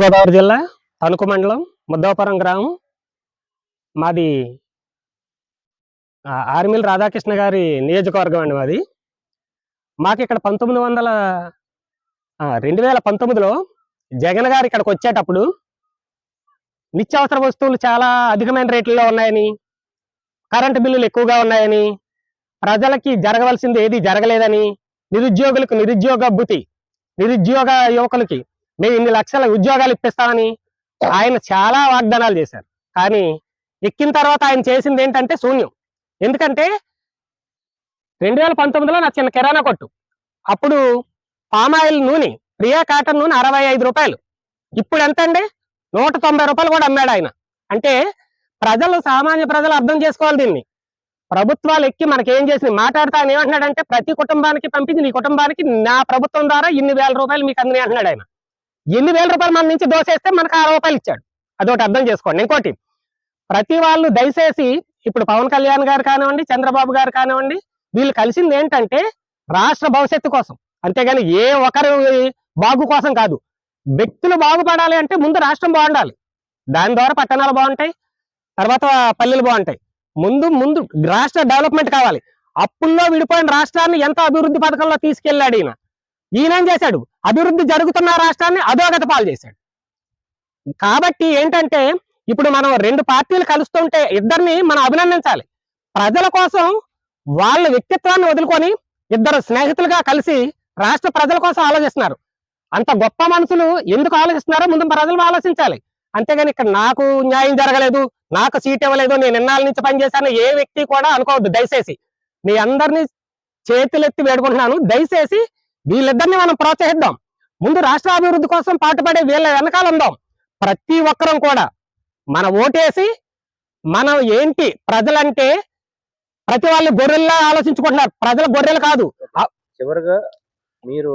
గోదావరి జిల్లా తణుకు మండలం ముద్దవపురం గ్రామం. మాది ఆర్మిల్ రాధాకృష్ణ గారి నియోజకవర్గం అండి మాది. మాకు ఇక్కడ పంతొమ్మిది వందల రెండు వేల పంతొమ్మిదిలో జగన్ గారు ఇక్కడికి వచ్చేటప్పుడు నిత్యావసర వస్తువులు చాలా అధికమైన రేట్లలో ఉన్నాయని కరెంటు బిల్లులు ఎక్కువగా ఉన్నాయని ప్రజలకి జరగవలసింది ఏది జరగలేదని నిరుద్యోగులకు నిరుద్యోగ భుతి నిరుద్యోగ యువకులకి మేము ఇన్ని లక్షల ఉద్యోగాలు ఇప్పిస్తామని ఆయన చాలా వాగ్దానాలు చేశారు. కానీ ఎక్కిన తర్వాత ఆయన చేసింది ఏంటంటే శూన్యం. ఎందుకంటే రెండు వేల పంతొమ్మిదిలో నా చిన్న కిరాణా కొట్టు. అప్పుడు పామాయిల్ నూనె ప్రియా కాటన్ నూనె అరవై ఐదు రూపాయలు. ఇప్పుడు ఎంత అండి నూట తొంభై రూపాయలు కూడా అమ్మాడు ఆయన. అంటే ప్రజలు సామాన్య ప్రజలు అర్థం చేసుకోవాలి దీన్ని. ప్రభుత్వాలు ఎక్కి మనకి ఏం చేసింది మాట్లాడుతా ఆయన ఏమంటున్నాడంటే ప్రతి కుటుంబానికి పంపించి నీ కుటుంబానికి నా ప్రభుత్వం ద్వారా ఇన్ని వేల రూపాయలు మీకు అందినాయి అంటున్నాడు ఆయన. ఎన్ని వేల రూపాయలు మన నుంచి దోసేస్తే మనకు ఆరు రూపాయలు ఇచ్చాడు. అదొకటి అర్థం చేసుకోండి. ఇంకోటి ప్రతి వాళ్ళు దయచేసి ఇప్పుడు పవన్ కళ్యాణ్ గారు కానివ్వండి చంద్రబాబు గారు కానివ్వండి వీళ్ళు కలిసింది ఏంటంటే రాష్ట్ర భవిష్యత్తు కోసం. అంతేగాని ఏ ఒకరి బాగు కోసం కాదు. వ్యక్తులు బాగుపడాలి అంటే ముందు రాష్ట్రం బాగుండాలి. దాని ద్వారా పట్టణాలు బాగుంటాయి తర్వాత పల్లెలు బాగుంటాయి. ముందు ముందు రాష్ట్ర డెవలప్మెంట్ కావాలి. అప్పుల్లో విడిపోయిన రాష్ట్రాన్ని ఎంత అభివృద్ధి పథకంలో తీసుకెళ్ళాడు ఈయన? ఈయనేం చేశాడు? అభివృద్ధి జరుగుతున్న రాష్ట్రాన్ని అధోగత పాలు చేశాడు. కాబట్టి ఏంటంటే ఇప్పుడు మనం రెండు పార్టీలు కలుస్తుంటే ఇద్దరిని మనం అభినందించాలి. ప్రజల కోసం వాళ్ళ వ్యక్తిత్వాన్ని వదులుకొని ఇద్దరు స్నేహితులుగా కలిసి రాష్ట్ర ప్రజల కోసం ఆలోచిస్తున్నారు. అంత గొప్ప మనుషులు ఎందుకు ఆలోచిస్తున్నారో ముందు ప్రజలు ఆలోచించాలి. అంతేగాని ఇక్కడ నాకు న్యాయం జరగలేదు నాకు సీట్ ఇవ్వలేదు నేను ఇన్నాళ్ళ నుంచి పనిచేశాను ఏ వ్యక్తి కూడా అనుకోవద్దు. దయచేసి మీ అందరినీ చేతులెత్తి వేడుకుంటున్నాను. దయచేసి వీళ్ళిద్దరిని మనం ప్రోత్సహిద్దాం. ముందు రాష్ట్ర అభివృద్ధి కోసం పాటుపడే వీళ్ళ వెనకాల ఉందాం. ప్రతి ఒక్కరం కూడా మన ఓటేసి మనం ఏంటి ప్రజలంటే ప్రతి వాళ్ళు గొర్రెల్లా ఆలోచించుకుంటున్నారు. ప్రజల గొర్రెలు కాదు. చివరిగా మీరు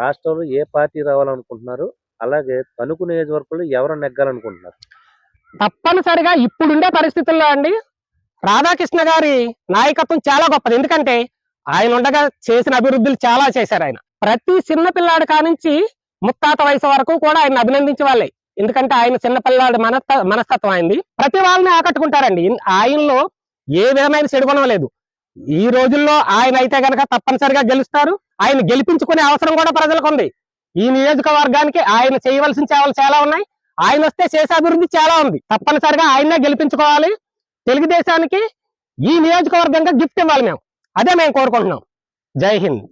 రాష్ట్రంలో ఏ పార్టీ రావాలనుకుంటున్నారు? అలాగే తణుకు నియోజకవర్గంలో ఎవరు నెగ్గాలనుకుంటున్నారు? తప్పనిసరిగా ఇప్పుడుండే పరిస్థితుల్లో అండి రాధాకృష్ణ గారి నాయకత్వం చాలా గొప్పది. ఎందుకంటే ఆయన ఉండగా చేసిన అభివృద్ధులు చాలా చేశారు ఆయన. ప్రతి చిన్న పిల్లాడి కానించి ముత్తాత వయసు వరకు కూడా ఆయన అభినందించే వాళ్ళే. ఎందుకంటే ఆయన చిన్న పిల్లాడు మనస్త మనస్తత్వం అయింది ప్రతి వాళ్ళని ఆకట్టుకుంటారండి. ఆయనలో ఏ విధమైన చెడుగుణం లేదు. ఈ రోజుల్లో ఆయన అయితే గనక తప్పనిసరిగా గెలుస్తారు. ఆయన గెలిపించుకునే అవసరం కూడా ప్రజలకు ఉంది ఈ నియోజకవర్గానికి ఆయన చేయవలసిన సేవలు చాలా ఉన్నాయి. ఆయన వస్తే చేసే అభివృద్ధి చాలా ఉంది. తప్పనిసరిగా ఆయన్నే గెలిపించుకోవాలి. తెలుగుదేశానికి ఈ నియోజకవర్గంగా గిఫ్ట్ ఇవ్వాలి మేము. అదే మేము కోరుకుంటున్నాం. జై హింద్.